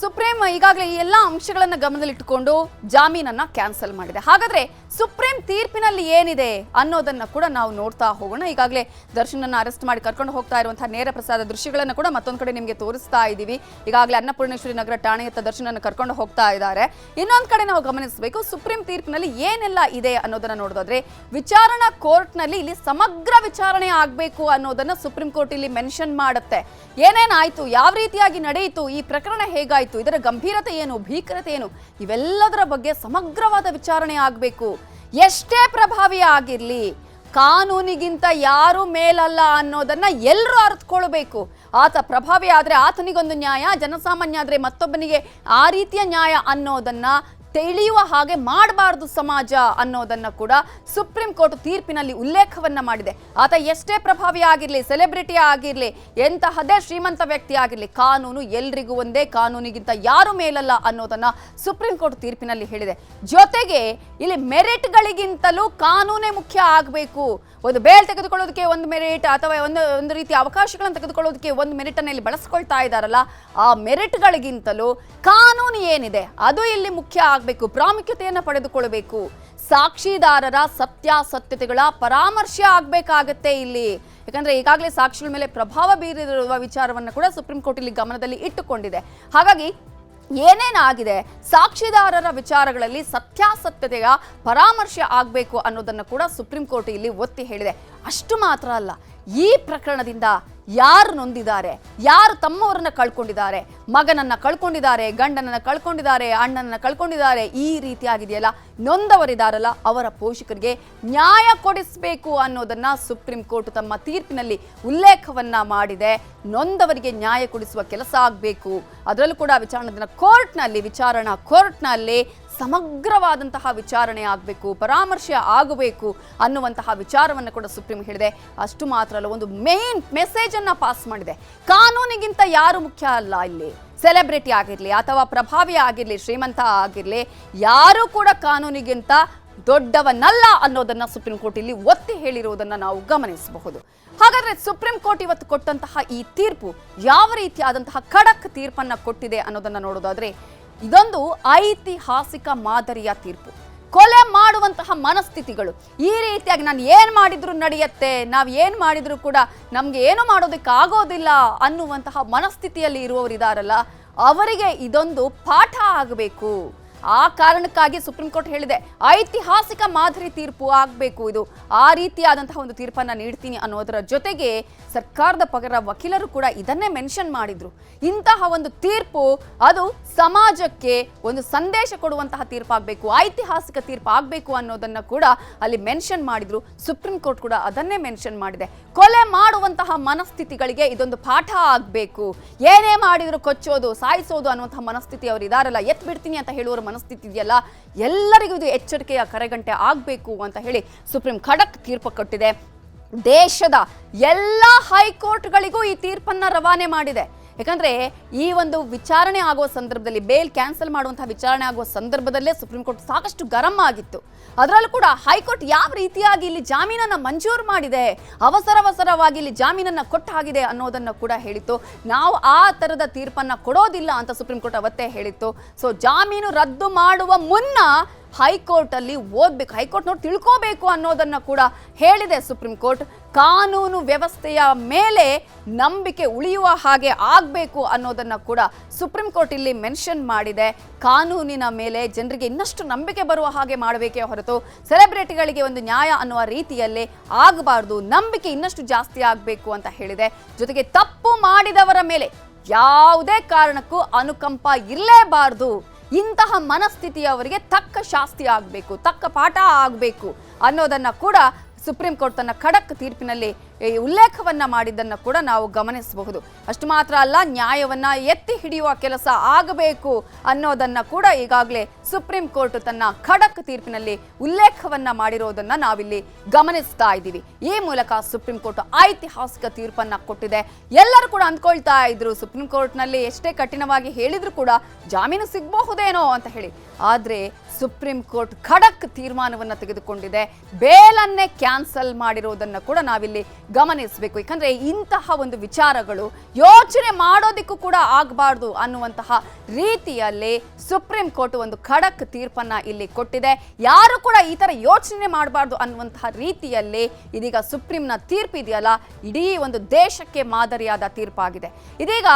Supreme ಈಗಾಗಲೇ ಈ ಎಲ್ಲ ಅಂಶಗಳನ್ನ ಗಮನದಲ್ಲಿಟ್ಟುಕೊಂಡು ಜಾಮೀನನ್ನ ಕ್ಯಾನ್ಸಲ್ ಮಾಡಿದೆ. ಹಾಗಾದ್ರೆ ಸುಪ್ರೀಂ ತೀರ್ಪಿನಲ್ಲಿ ಏನಿದೆ ಅನ್ನೋದನ್ನ ಕೂಡ ನಾವು ನೋಡ್ತಾ ಹೋಗೋಣ. ಈಗಾಗಲೇ ದರ್ಶನನ್ನ ಅರೆಸ್ಟ್ ಮಾಡಿ ಕರ್ಕೊಂಡು ಹೋಗ್ತಾ ಇರುವಂತಹ ನೇರ ಪ್ರಸಾದ ದೃಶ್ಯಗಳನ್ನ ಕೂಡ ಮತ್ತೊಂದು ಕಡೆ ನಿಮಗೆ ತೋರಿಸ್ತಾ ಇದ್ದೀವಿ ಈಗಾಗಲೇ ಅನ್ನಪೂರ್ಣೇಶ್ವರಿ ನಗರ ಠಾಣೆಯತ್ತ ದರ್ಶನನ ಕರ್ಕೊಂಡು ಹೋಗ್ತಾ ಇದ್ದಾರೆ. ಇನ್ನೊಂದು ಕಡೆ ನಾವು ಗಮನಿಸಬೇಕು, ಸುಪ್ರೀಂ ತೀರ್ಪಿನಲ್ಲಿ ಏನೆಲ್ಲ ಇದೆ ಅನ್ನೋದನ್ನ ನೋಡೋದಾದ್ರೆ ವಿಚಾರಣಾ ಕೋರ್ಟ್ನಲ್ಲಿ ಇಲ್ಲಿ ಸಮಗ್ರ ವಿಚಾರಣೆ ಆಗಬೇಕು ಅನ್ನೋದನ್ನ ಸುಪ್ರೀಂ ಕೋರ್ಟ್ ಇಲ್ಲಿ ಮೆನ್ಷನ್ ಮಾಡುತ್ತೆ. ಏನೇನಾಯ್ತು ಯಾವ ರೀತಿಯಾಗಿ ನಡೆಯಿತು, ಈ ಪ್ರಕರಣ ಹೇಗಾಯ್ತು ಇದರ ಗಂಭೀರತೆ ಏನು, ಭೀಕರತೆ ಏನು? ಇವೆಲ್ಲದರ ಬಗ್ಗೆ ಸಮಗ್ರವಾದ ವಿಚಾರಣೆ ಆಗಬೇಕು. ಎಷ್ಟೇ ಪ್ರಭಾವಿ ಆಗಿರಲಿ, ಕಾನೂನಿಗಿಂತ ಯಾರು ಮೇಲಲ್ಲ ಅನ್ನೋದನ್ನ ಎಲ್ಲರೂ ಅರ್ಥಕೊಳ್ಬೇಕು ಆತ ಪ್ರಭಾವಿ ಆದರೆ ಆತನಿಗೊಂದು ನ್ಯಾಯ, ಜನಸಾಮಾನ್ಯ ಆದರೆ ಮತ್ತೊಬ್ಬನಿಗೆ ಆ ರೀತಿಯ ನ್ಯಾಯ ಅನ್ನೋದನ್ನ ತಿಳಿಯುವ ಹಾಗೆ ಮಾಡಬಾರದು ಸಮಾಜ ಅನ್ನೋದನ್ನ ಕೂಡ ಸುಪ್ರೀಂ ಕೋರ್ಟ್ ತೀರ್ಪಿನಲ್ಲಿ ಉಲ್ಲೇಖವನ್ನ ಮಾಡಿದೆ. ಆತ ಎಷ್ಟೇ ಪ್ರಭಾವಿ ಆಗಿರಲಿ, ಸೆಲೆಬ್ರಿಟಿ ಆಗಿರಲಿ, ಎಂತಹದೇ ಶ್ರೀಮಂತ ವ್ಯಕ್ತಿ ಆಗಿರಲಿ, ಕಾನೂನು ಎಲ್ರಿಗೂ ಒಂದೇ, ಕಾನೂನಿಗಿಂತ ಯಾರು ಮೇಲಲ್ಲ ಅನ್ನೋದನ್ನ ಸುಪ್ರೀಂ ಕೋರ್ಟ್ ತೀರ್ಪಿನಲ್ಲಿ ಹೇಳಿದೆ. ಜೊತೆಗೆ ಇಲ್ಲಿ ಮೆರಿಟ್ಗಳಿಗಿಂತಲೂ ಕಾನೂನೇ ಮುಖ್ಯ ಆಗಬೇಕು. ಒಂದು ಬೇಲ್ ತೆಗೆದುಕೊಳ್ಳೋದಕ್ಕೆ ಒಂದು ಮೆರಿಟ್ ಅಥವಾ ಒಂದು ಒಂದು ರೀತಿಯ ಅವಕಾಶಗಳನ್ನು ತೆಗೆದುಕೊಳ್ಳೋದಕ್ಕೆ ಒಂದು ಮೆರಿಟನ್ನು ಇಲ್ಲಿ ಬಳಸ್ಕೊಳ್ತಾ ಇದ್ದಾರಲ್ಲ ಆ ಮೆರಿಟ್ಗಳಿಗಿಂತಲೂ ಕಾನೂನು ಏನಿದೆ ಅದು ಇಲ್ಲಿ ಮುಖ್ಯ ಆಗಬೇಕು, ಪ್ರಾಮುಖ್ಯತೆಯನ್ನು ಪಡೆದುಕೊಳ್ಳಬೇಕು. ಸಾಕ್ಷಿದಾರರ ಸತ್ಯಾಸತ್ಯತೆಗಳ ಪರಾಮರ್ಶೆ ಆಗಬೇಕಾಗತ್ತೆ ಇಲ್ಲಿ. ಯಾಕಂದ್ರೆ ಈಗಾಗಲೇ ಸಾಕ್ಷಿಗಳ ಮೇಲೆ ಪ್ರಭಾವ ಬೀರಿರುವ ವಿಚಾರವನ್ನು ಕೂಡ ಸುಪ್ರೀಂ ಕೋರ್ಟ್ ಇಲ್ಲಿ ಗಮನದಲ್ಲಿ ಇಟ್ಟುಕೊಂಡಿದೆ. ಹಾಗಾಗಿ ಏನೇನಾಗಿದೆ? ಸಾಕ್ಷಿದಾರರ ವಿಚಾರಗಳಲ್ಲಿ ಸತ್ಯಾಸತ್ಯತೆಯ ಪರಾಮರ್ಶೆ ಆಗಬೇಕು ಅನ್ನೋದನ್ನು ಕೂಡ ಸುಪ್ರೀಂ ಕೋರ್ಟ್ ಇಲ್ಲಿ ಒತ್ತಿ ಹೇಳಿದೆ. ಅಷ್ಟು ಮಾತ್ರ ಅಲ್ಲ, ಈ ಪ್ರಕರಣದಿಂದ ಯಾರು ನೊಂದಿದ್ದಾರೆ? ಯಾರು ತಮ್ಮವರನ್ನ ಕಳ್ಕೊಂಡಿದ್ದಾರೆ? ಮಗನನ್ನ ಕಳ್ಕೊಂಡಿದ್ದಾರೆ, ಗಂಡನನ್ನ ಕಳ್ಕೊಂಡಿದ್ದಾರೆ, ಅಣ್ಣನನ್ನ ಕಳ್ಕೊಂಡಿದ್ದಾರೆ, ಈ ರೀತಿಯಾಗಿದೆಯಲ್ಲ? ನೊಂದವರಿದಾರಲ್ಲ, ಅವರ ಪೋಷಕರಿಗೆ ನ್ಯಾಯ ಕೊಡಿಸಬೇಕು ಅನ್ನೋದನ್ನ ಸುಪ್ರೀಂ ಕೋರ್ಟ್ ತಮ್ಮ ತೀರ್ಪಿನಲ್ಲಿ ಉಲ್ಲೇಖವನ್ನ ಮಾಡಿದೆ. ನೊಂದವರಿಗೆ ನ್ಯಾಯ ಕೊಡಿಸುವ ಕೆಲಸ ಆಗಬೇಕು. ಅದರಲ್ಲೂ ಕೂಡ ವಿಚಾರಣಾ ದಿನ ಕೋರ್ಟ್ನಲ್ಲಿ, ವಿಚಾರಣಾ ಕೋರ್ಟ್ನಲ್ಲಿ ಸಮಗ್ರವಾದಂತಹ ವಿಚಾರಣೆ ಆಗಬೇಕು, ಪರಾಮರ್ಶೆ ಆಗಬೇಕು ಅನ್ನುವಂತಹ ವಿಚಾರವನ್ನು ಕೂಡ ಸುಪ್ರೀಂ ಹೇಳಿದೆ. ಅಷ್ಟು ಮಾತ್ರ ಅಲ್ಲ, ಒಂದು ಮೇನ್ ಮೆಸೇಜ್ ಅನ್ನ ಪಾಸ್ ಮಾಡಿದೆ. ಕಾನೂನಿಗಿಂತ ಯಾರು ಮುಖ್ಯ ಅಲ್ಲ ಇಲ್ಲಿ? ಸೆಲೆಬ್ರಿಟಿ ಆಗಿರಲಿ ಅಥವಾ ಪ್ರಭಾವಿ ಆಗಿರಲಿ, ಶ್ರೀಮಂತ ಆಗಿರಲಿ, ಯಾರೂ ಕೂಡ ಕಾನೂನಿಗಿಂತ ದೊಡ್ಡವನಲ್ಲ ಅನ್ನೋದನ್ನ ಸುಪ್ರೀಂ ಕೋರ್ಟ್ ಇಲ್ಲಿ ಒತ್ತಿ ಹೇಳಿರುವುದನ್ನ ನಾವು ಗಮನಿಸಬಹುದು. ಹಾಗಾದ್ರೆ ಸುಪ್ರೀಂ ಕೋರ್ಟ್ ಇವತ್ತು ಕೊಟ್ಟಂತಹ ಈ ತೀರ್ಪು ಯಾವ ರೀತಿಯಾದಂತಹ ಖಡಕ್ ತೀರ್ಪನ್ನ ಕೊಟ್ಟಿದೆ ಅನ್ನೋದನ್ನ ನೋಡೋದಾದ್ರೆ ಇದೊಂದು ಐತಿಹಾಸಿಕ ಮಾದರಿಯ ತೀರ್ಪು. ಕೊಲೆ ಮಾಡುವಂತಹ ಮನಸ್ಥಿತಿಗಳು. ಈ ರೀತಿಯಾಗಿ ನಾನು ಏನು ಮಾಡಿದ್ರು ನಡೆಯುತ್ತೆ, ನಾವು ಏನು ಮಾಡಿದ್ರು ಕೂಡ ನಮಗೆ ಏನು ಮಾಡೋದಕ್ಕೆ ಆಗೋದಿಲ್ಲ ಅನ್ನುವಂತಹ ಮನಸ್ಥಿತಿಯಲ್ಲಿ ಇರುವವರಿದಾರಲ್ಲ, ಅವರಿಗೆ ಇದೊಂದು ಪಾಠ ಆಗಬೇಕು. ಆ ಕಾರಣಕ್ಕಾಗಿ ಸುಪ್ರೀಂ ಕೋರ್ಟ್ ಹೇಳಿದೆ, ಐತಿಹಾಸಿಕ ಮಾದರಿ ತೀರ್ಪು ಆಗಬೇಕು ಇದು. ಆ ರೀತಿಯಾದಂತಹ ಒಂದು ತೀರ್ಪನ್ನ ನೀಡ್ತೀನಿ ಅನ್ನೋದರ ಜೊತೆಗೆ ಸರ್ಕಾರದ ಪಗರ ವಕೀಲರು ಕೂಡ ಇದನ್ನೇ ಮೆನ್ಷನ್ ಮಾಡಿದ್ರು. ಇಂತಹ ಒಂದು ತೀರ್ಪು ಅದು ಸಮಾಜಕ್ಕೆ ಒಂದು ಸಂದೇಶ ಕೊಡುವಂತಹ ತೀರ್ಪಾಗಬೇಕು, ಐತಿಹಾಸಿಕ ತೀರ್ಪು ಆಗಬೇಕು ಅನ್ನೋದನ್ನ ಕೂಡ ಅಲ್ಲಿ ಮೆನ್ಷನ್ ಮಾಡಿದ್ರು. ಸುಪ್ರೀಂ ಕೋರ್ಟ್ ಕೂಡ ಅದನ್ನೇ ಮೆನ್ಷನ್ ಮಾಡಿದೆ. ಕೊಲೆ ಮಾಡುವಂತಹ ಮನಸ್ಥಿತಿಗಳಿಗೆ ಇದೊಂದು ಪಾಠ ಆಗಬೇಕು. ಏನೇ ಮಾಡಿದ್ರು ಕೊಚ್ಚೋದು, ಸಾಯಿಸೋದು ಅನ್ನುವಂತಹ ಮನಸ್ಥಿತಿ ಅವರು ಇದಾರಲ್ಲ ಎತ್ ಬಿಡ್ತೀನಿ ಅಂತ ಹೇಳುವರ ಮನಸ್ಥಿತಿ ಇದೆಯಲ್ಲ ಎಲ್ಲರಿಗೂ ಇದು ಎಚ್ಚರಿಕೆಯ ಕರೆಗಂಟೆ ಆಗಬೇಕು ಅಂತ ಹೇಳಿ ಸುಪ್ರೀಂ ಖಡಕ್ ತೀರ್ಪು ಕೊಟ್ಟಿದೆ. ದೇಶದ ಎಲ್ಲ ಹೈಕೋರ್ಟ್ಗಳಿಗೂ ಈ ತೀರ್ಪನ್ನ ರವಾನೆ ಮಾಡಿದೆ. ಯಾಕಂದ್ರೆ ಈ ಒಂದು ವಿಚಾರಣೆ ಆಗುವ ಸಂದರ್ಭದಲ್ಲಿ ಬೇಲ್ ಕ್ಯಾನ್ಸಲ್ ಮಾಡುವಂತಹ ವಿಚಾರಣೆ ಆಗುವ ಸಂದರ್ಭದಲ್ಲೇ ಸುಪ್ರೀಂ ಕೋರ್ಟ್ ಸಾಕಷ್ಟು ಗರಂ ಆಗಿತ್ತು. ಅದರಲ್ಲೂ ಕೂಡ ಹೈಕೋರ್ಟ್ ಯಾವ ರೀತಿಯಾಗಿ ಇಲ್ಲಿ ಜಾಮೀನನ್ನ ಮಂಜೂರು ಮಾಡಿದೆ, ಅವಸರವಸರವಾಗಿ ಇಲ್ಲಿ ಜಾಮೀನನ್ನ ಕೊಟ್ಟ ಹಾಗಿದೆ ಅನ್ನೋದನ್ನ ಕೂಡ ಹೇಳಿತ್ತು. ನಾವು ಆ ತರದ ತೀರ್ಪನ್ನ ಕೊಡೋದಿಲ್ಲ ಅಂತ ಸುಪ್ರೀಂ ಕೋರ್ಟ್ ಅವತ್ತೇ ಹೇಳಿತ್ತು. ಸೊ ಜಾಮೀನು ರದ್ದು ಮಾಡುವ ಮುನ್ನ ಹೈಕೋರ್ಟ್ ಅಲ್ಲಿ ಓದ್ಬೇಕು ಹೈಕೋರ್ಟ್ ನೋಡಿ ತಿಳ್ಕೋಬೇಕು ಅನ್ನೋದನ್ನ ಕೂಡ ಹೇಳಿದೆ ಸುಪ್ರೀಂ ಕೋರ್ಟ್. ಕಾನೂನು ವ್ಯವಸ್ಥೆಯ ಮೇಲೆ ನಂಬಿಕೆ ಉಳಿಯುವ ಹಾಗೆ ಆಗಬೇಕು ಅನ್ನೋದನ್ನ ಕೂಡ ಸುಪ್ರೀಂ ಕೋರ್ಟ್ ಇಲ್ಲಿ ಮೆನ್ಷನ್ ಮಾಡಿದೆ. ಕಾನೂನಿನ ಮೇಲೆ ಜನರಿಗೆ ಇನ್ನಷ್ಟು ನಂಬಿಕೆ ಬರುವ ಹಾಗೆ ಮಾಡಬೇಕೇ ಹೊರತು ಸೆಲೆಬ್ರಿಟಿಗಳಿಗೆ ಒಂದು ನ್ಯಾಯ ಅನ್ನುವ ರೀತಿಯಲ್ಲಿ ಆಗಬಾರ್ದು, ನಂಬಿಕೆ ಇನ್ನಷ್ಟು ಜಾಸ್ತಿ ಆಗಬೇಕು ಅಂತ ಹೇಳಿದೆ. ಜೊತೆಗೆ ತಪ್ಪು ಮಾಡಿದವರ ಮೇಲೆ ಯಾವುದೇ ಕಾರಣಕ್ಕೂ ಅನುಕಂಪ ಇರಲೇಬಾರ್ದು. ಇಂತಹ ಮನಸ್ಥಿತಿ ಅವರಿಗೆ ತಕ್ಕ ಶಾಸ್ತಿ ಆಗಬೇಕು, ತಕ್ಕ ಪಾಠ ಆಗಬೇಕು ಅನ್ನೋದನ್ನು ಕೂಡ ಸುಪ್ರೀಂ ಕೋರ್ಟ್ ತನ್ನ ಖಡಕ್ ತೀರ್ಪಿನಲ್ಲಿ ಉಲ್ಲೇಖವನ್ನ ಮಾಡಿದ್ದನ್ನು ಕೂಡ ನಾವು ಗಮನಿಸಬಹುದು. ಅಷ್ಟು ಮಾತ್ರ ಅಲ್ಲ, ನ್ಯಾಯವನ್ನ ಎತ್ತಿ ಹಿಡಿಯುವ ಕೆಲಸ ಆಗಬೇಕು ಅನ್ನೋದನ್ನ ಕೂಡ ಈಗಾಗಲೇ ಸುಪ್ರೀಂ ಕೋರ್ಟ್ ತನ್ನ ಖಡಕ್ ತೀರ್ಪಿನಲ್ಲಿ ಉಲ್ಲೇಖವನ್ನ ಮಾಡಿರೋದನ್ನ ನಾವಿಲ್ಲಿ ಗಮನಿಸ್ತಾ ಇದ್ದೀವಿ. ಈ ಮೂಲಕ ಸುಪ್ರೀಂ ಕೋರ್ಟ್ ಐತಿಹಾಸಿಕ ತೀರ್ಪನ್ನ ಕೊಟ್ಟಿದೆ. ಎಲ್ಲರೂ ಕೂಡ ಅಂದ್ಕೊಳ್ತಾ ಇದ್ರು, ಸುಪ್ರೀಂ ಕೋರ್ಟ್ನಲ್ಲಿ ಎಷ್ಟೇ ಕಠಿಣವಾಗಿ ಹೇಳಿದ್ರು ಕೂಡ ಜಾಮೀನು ಸಿಗಬಹುದೇನೋ ಅಂತ ಹೇಳಿ. ಆದ್ರೆ ಸುಪ್ರೀಂ ಕೋರ್ಟ್ ಖಡಕ್ ತೀರ್ಮಾನವನ್ನು ತೆಗೆದುಕೊಂಡಿದೆ. ಬೇಲನ್ನೇ ಕ್ಯಾನ್ಸಲ್ ಮಾಡಿರೋದನ್ನು ಕೂಡ ನಾವಿಲ್ಲಿ ಗಮನಿಸಬೇಕು. ಯಾಕಂದರೆ ಇಂತಹ ಒಂದು ವಿಚಾರಗಳು ಯೋಚನೆ ಮಾಡೋದಕ್ಕೂ ಕೂಡ ಆಗಬಾರ್ದು ಅನ್ನುವಂತಹ ರೀತಿಯಲ್ಲಿ ಸುಪ್ರೀಂ ಕೋರ್ಟ್ ಒಂದು ಖಡಕ್ ತೀರ್ಪನ್ನ ಇಲ್ಲಿ ಕೊಟ್ಟಿದೆ. ಯಾರು ಕೂಡ ಈ ಥರ ಯೋಚನೆ ಮಾಡಬಾರ್ದು ಅನ್ನುವಂತಹ ರೀತಿಯಲ್ಲಿ ಇದೀಗ ಸುಪ್ರೀಂನ ತೀರ್ಪು ಇದೆಯಲ್ಲ ಇಡೀ ಒಂದು ದೇಶಕ್ಕೆ ಮಾದರಿಯಾದ ತೀರ್ಪಾಗಿದೆ. ಇದೀಗ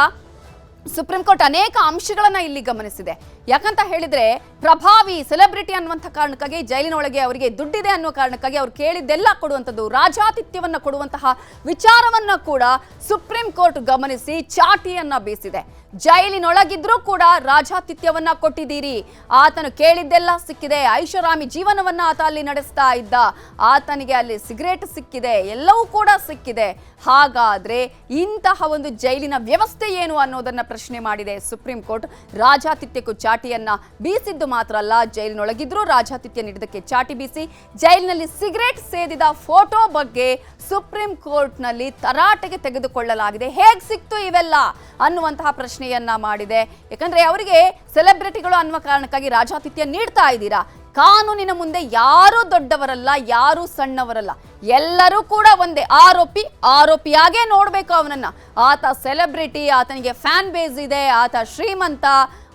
ಸುಪ್ರೀಂ ಕೋರ್ಟ್ ಅನೇಕ ಅಂಶಗಳನ್ನ ಇಲ್ಲಿ ಗಮನಿಸಿದೆ. ಯಾಕಂತ ಹೇಳಿದ್ರೆ, ಪ್ರಭಾವಿ ಸೆಲೆಬ್ರಿಟಿ ಅನ್ನುವಂಥ ಕಾರಣಕ್ಕಾಗಿ ಜೈಲಿನೊಳಗೆ ಅವರಿಗೆ ದುಡ್ಡಿದೆ ಅನ್ನುವ ಕಾರಣಕ್ಕಾಗಿ ಅವ್ರು ಕೇಳಿದ್ದೆಲ್ಲ ಕೊಡುವಂಥದ್ದು ರಾಜಾತಿಥ್ಯವನ್ನು ಕೊಡುವಂತಹ ವಿಚಾರವನ್ನ ಕೂಡ ಸುಪ್ರೀಂ ಕೋರ್ಟ್ ಗಮನಿಸಿ ಚಾಟಿಯನ್ನ ಬೀಸಿದೆ. ಜೈಲಿನೊಳಗಿದ್ರೂ ಕೂಡ ರಾಜಾತಿಥ್ಯವನ್ನ ಕೊಟ್ಟಿದ್ದೀರಿ. ಆತನು ಕೇಳಿದ್ದೆಲ್ಲ ಸಿಕ್ಕಿದೆ. ಐಷಾರಾಮಿ ಜೀವನವನ್ನ ಆತ ಅಲ್ಲಿ ನಡೆಸ್ತಾ ಇದ್ದ. ಆತನಿಗೆ ಅಲ್ಲಿ ಸಿಗರೇಟ್ ಸಿಕ್ಕಿದೆ. ಎಲ್ಲವೂ ಕೂಡ ಸಿಕ್ಕಿದೆ. ಹಾಗಾದ್ರೆ ಇಂತಹ ಒಂದು ಜೈಲಿನ ವ್ಯವಸ್ಥೆ ಏನು ಅನ್ನೋದನ್ನ ಪ್ರಶ್ನೆ ಮಾಡಿದೆ. ಸುಪ್ರೀಂ ಕೋರ್ಟ್ ರಾಜಾತಿಥ್ಯಕ್ಕೂ ಚಾಟಿಯನ್ನ ಬೀಸಿದ್ದು ಮಾತ್ರ ಅಲ್ಲ. ಜೈಲಿನೊಳಗಿದ್ರೂ ರಾಜಾತಿಥ್ಯ ನೀಡಿದಕ್ಕೆ ಚಾಟಿ ಬೀಸಿ, ಜೈಲಿನಲ್ಲಿ ಸಿಗರೇಟ್ ಸೇದಿದ ಫೋಟೋ ಬಗ್ಗೆ ಸುಪ್ರೀಂ ಕೋರ್ಟ್ನಲ್ಲಿ ತರಾಟೆಗೆ ತೆಗೆದುಕೊಳ್ಳಲಾಗಿದೆ. ಹೇಗೆ ಸಿಕ್ತು ಇವೆಲ್ಲ? ಅನ್ನುವಂತಹ ಪ್ರಶ್ನೆಯನ್ನ ಮಾಡಿದೆ. ಯಾಕಂದ್ರೆ ಅವರಿಗೆ ಸೆಲೆಬ್ರಿಟಿಗಳು ಅನ್ನುವ ಕಾರಣಕ್ಕಾಗಿ ರಾಜಾತಿಥ್ಯ ನೀಡ್ತಾ ಇದ್ದೀರಾ? ಕಾನೂನಿನ ಮುಂದೆ ಯಾರೂ ದೊಡ್ಡವರಲ್ಲ, ಯಾರೂ ಸಣ್ಣವರಲ್ಲ. ಎಲ್ಲರೂ ಕೂಡ ಒಂದೇ ಆರೋಪಿ, ಆರೋಪಿಯಾಗೇ ನೋಡಬೇಕು ಅವನನ್ನ. ಆತ ಸೆಲೆಬ್ರಿಟಿ, ಆತನಿಗೆ ಫ್ಯಾನ್ ಬೇಸ್ ಇದೆ, ಆತ ಶ್ರೀಮಂತ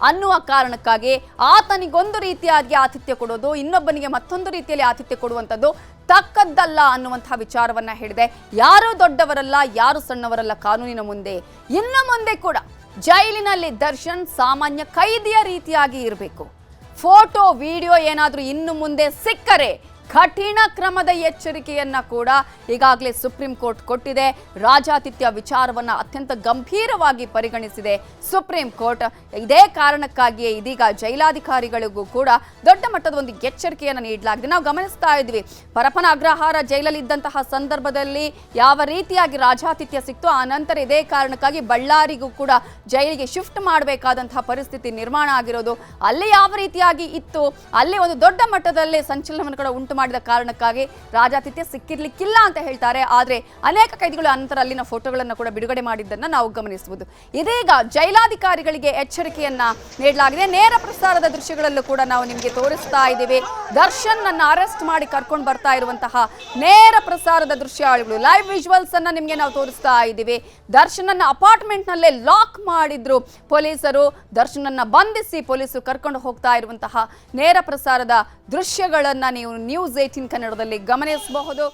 ಅನ್ನುವ ಕಾರಣಕ್ಕಾಗಿ ಆತನಿಗೊಂದು ರೀತಿಯಾಗಿ ಆತಿಥ್ಯ ಕೊಡೋದು, ಇನ್ನೊಬ್ಬನಿಗೆ ಮತ್ತೊಂದು ರೀತಿಯಲ್ಲಿ ಆತಿಥ್ಯ ಕೊಡುವಂಥದ್ದು ತಕ್ಕದ್ದಲ್ಲ ಅನ್ನುವಂತಹ ವಿಚಾರವನ್ನ ಹೇಳಿದೆ. ಯಾರು ದೊಡ್ಡವರಲ್ಲ, ಯಾರು ಸಣ್ಣವರಲ್ಲ ಕಾನೂನಿನ ಮುಂದೆ? ಇನ್ನು ಮುಂದೆ ಕೂಡ ಜೈಲಿನಲ್ಲಿ ದರ್ಶನ್ ಸಾಮಾನ್ಯ ಕೈದಿಯ ರೀತಿಯಾಗಿ ಇರಬೇಕು. ಫೋಟೋ, ವಿಡಿಯೋ ಏನಾದರೂ ಇನ್ನು ಮುಂದೆ ಸಿಕ್ಕರೆ ಕಠಿಣ ಕ್ರಮದ ಎಚ್ಚರಿಕೆಯನ್ನ ಕೂಡ ಈಗಾಗಲೇ ಸುಪ್ರೀಂ ಕೋರ್ಟ್ ಕೊಟ್ಟಿದೆ. ರಾಜಾತಿಥ್ಯ ವಿಚಾರವನ್ನ ಅತ್ಯಂತ ಗಂಭೀರವಾಗಿ ಪರಿಗಣಿಸಿದೆ ಸುಪ್ರೀಂ ಕೋರ್ಟ್. ಇದೇ ಕಾರಣಕ್ಕಾಗಿಯೇ ಇದೀಗ ಜೈಲಾಧಿಕಾರಿಗಳಿಗೂ ಕೂಡ ದೊಡ್ಡ ಮಟ್ಟದ ಒಂದು ಎಚ್ಚರಿಕೆಯನ್ನು ನೀಡಲಾಗಿದೆ. ನಾವು ಗಮನಿಸ್ತಾ ಇದ್ವಿ, ಪರಪನ ಅಗ್ರಹಾರ ಜೈಲಲ್ಲಿ ಇದ್ದಂತಹ ಸಂದರ್ಭದಲ್ಲಿ ಯಾವ ರೀತಿಯಾಗಿ ರಾಜಾತಿಥ್ಯ ಸಿಕ್ತು ಆ ನಂತರ ಇದೇ ಕಾರಣಕ್ಕಾಗಿ ಬಳ್ಳಾರಿಗೂ ಕೂಡ ಜೈಲಿಗೆ ಶಿಫ್ಟ್ ಮಾಡಬೇಕಾದಂತಹ ಪರಿಸ್ಥಿತಿ ನಿರ್ಮಾಣ ಆಗಿರೋದು ಅಲ್ಲಿ ಯಾವ ರೀತಿಯಾಗಿ ಇತ್ತು, ಅಲ್ಲಿ ಒಂದು ದೊಡ್ಡ ಮಟ್ಟದಲ್ಲಿ ಸಂಚಲನವನ್ನು ಕೂಡ ಉಂಟು ಮಾಡಿದ ಕಾರಣಕ್ಕಾಗಿ ರಾಜಾತಿಥ್ಯ ಸಿಕ್ಕಿರ್ಲಿಕ್ಕಿಲ್ಲ ಅಂತ ಹೇಳ್ತಾರೆ. ಆದರೆ ಅನೇಕ ಕೈದಿಗಳು ಅನಂತರ ಅಲ್ಲಿನ ಫೋಟೋಗಳನ್ನು ಕೂಡ ಬಿಡುಗಡೆ ಮಾಡಿದ್ದನ್ನ ನಾವು ಗಮನಿಸಬಹುದು. ಇದೀಗ ಜೈಲಾಧಿಕಾರಿಗಳಿಗೆ ಎಚ್ಚರಿಕೆಯನ್ನ ನೀಡಲಾಗಿದೆ. ನೇರ ಪ್ರಸಾರದ ದೃಶ್ಯಗಳಲ್ಲೂ ಕೂಡ ನಾವು ನಿಮಗೆ ತೋರಿಸ್ತಾ ಇದ್ದೀವಿ. ದರ್ಶನ್ ನನ್ನ ಅರೆಸ್ಟ್ ಮಾಡಿ ಕರ್ಕೊಂಡು ಬರ್ತಾ ಇರುವಂತಹ ನೇರ ಪ್ರಸಾರದ ದೃಶ್ಯಗಳು ಲೈವ್ ವಿಜುವಲ್ಸ್ ಅನ್ನ ನಿಮಗೆ ನಾವು ತೋರಿಸ್ತಾ ಇದ್ದೀವಿ. ದರ್ಶನನ್ನ ಅಪಾರ್ಟ್ಮೆಂಟ್ ನಲ್ಲೇ ಲಾಕ್ ಮಾಡಿದ್ರು ಪೊಲೀಸರು. ದರ್ಶನನ್ನ ಬಂಧಿಸಿ ಪೊಲೀಸರು ಕರ್ಕೊಂಡು ಹೋಗ್ತಾ ಇರುವಂತಹ ನೇರ ಪ್ರಸಾರದ ದೃಶ್ಯಗಳನ್ನ ನೀವು ನ್ಯೂಸ್ ಏಟೀನ್ ಕನ್ನಡದಲ್ಲಿ ಗಮನಿಸಬಹುದು.